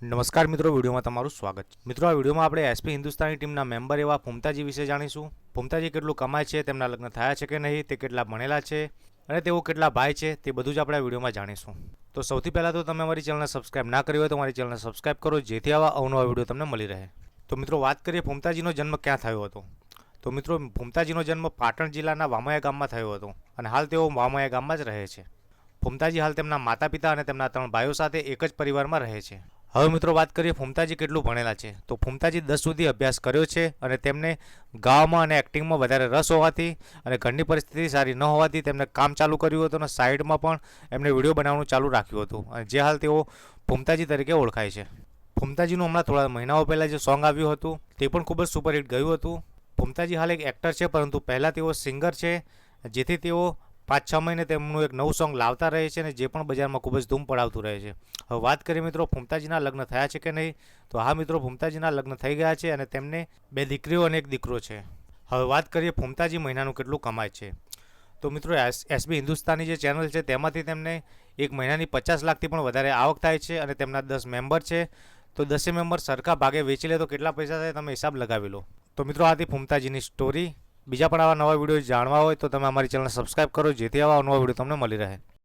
નમસ્કાર મિત્રો, વિડીયોમાં તમારું સ્વાગત છે. મિત્રો, આ વિડીયોમાં આપણે એસપી હિન્દુસ્તાની ટીમના મેમ્બર એવા ફુમતાજી વિશે જાણીશું. ફુમતાજી કેટલું કમાય છે, તેમના લગ્ન થયા છે કે નહીં, તે કેટલા ભણેલા છે અને તેઓ કેટલા ભાઈ છે, તે બધું જ આપણે આ વિડીયોમાં જાણીશું. તો સૌથી પહેલાં તો તમે અમારી ચેનલને સબસ્ક્રાઇબ ના કરી હોય તો અમારી ચેનલને સબસ્ક્રાઇબ કરો, જેથી આવા અવનવા વીડિયો તમને મળી રહે. તો મિત્રો, વાત કરીએ ફુમતાજીનો જન્મ ક્યાં થયો હતો? તો મિત્રો ફુમતાજીનો જન્મ પાટણ જિલ્લાના વામયા ગામમાં થયો હતો અને હાલ તેઓ વામયા ગામમાં જ રહે છે. ફુમતાજી હાલ તેમના માતા પિતા અને તેમના ત્રણ ભાઈઓ સાથે એક જ પરિવારમાં રહે છે. હવે મિત્રો વાત કરીએ ફુમતાજી કેટલું ભણેલા છે. તો ફુમતાજી દસ સુધી અભ્યાસ કર્યો છે અને તેમને ગાવામાં અને એક્ટિંગમાં વધારે રસ હોવાથી અને ઘરની પરિસ્થિતિ સારી ન હોવાથી તેમને કામ ચાલુ કર્યું હતું અને સાઈડમાં પણ એમણે વીડિયો બનાવવાનું ચાલુ રાખ્યું હતું. અને જે હાલ તેઓ ફુમતાજી તરીકે ઓળખાય છે. ફુમતાજીનું હમણાં થોડા મહિનાઓ પહેલાં જે સોંગ આવ્યું હતું તે પણ ખૂબ જ સુપરહિટ ગયું હતું. ફુમતાજી હાલ એક એક્ટર છે, પરંતુ પહેલાં તેઓ સિંગર છે, જેથી તેઓ પાંચ, છ મહિને તેમનું એક નવું સોંગ લાવતા રહે છે અને જે પણ બજારમાં ખૂબ જ ધૂમ પડાવતું રહે છે. હવે વાત કરીએ મિત્રો ફૂમતાજીના લગ્ન થયા છે કે નહીં? તો હા મિત્રો ફૂમતાજીના લગ્ન થઈ ગયા છે અને તેમને બે દીકરીઓ અને એક દીકરો છે. હવે વાત કરીએ ફૂમતાજી મહિનાનું કેટલું કમાય છે. તો મિત્રો, એસ, એસબી હિન્દુસ્તાની જે ચેનલ છે તેમાંથી તેમને એક મહિનાની પચાસ લાખથી પણ વધારે આવક થાય છે અને તેમના દસ મેમ્બર છે. તો દસે મેમ્બર સરખા ભાગે વેચી લે તો કેટલા પૈસા થાય તમે હિસાબ લગાવી લો. તો મિત્રો, આથી ફૂમતાજીની સ્ટોરી બીજા પણ આવા નવા વીડિયો જાણવા હોય તો તમે અમારી ચેનલ સબસ્ક્રાઈબ કરો, જેથી આવા નવા વીડિયો તમને મળી રહે.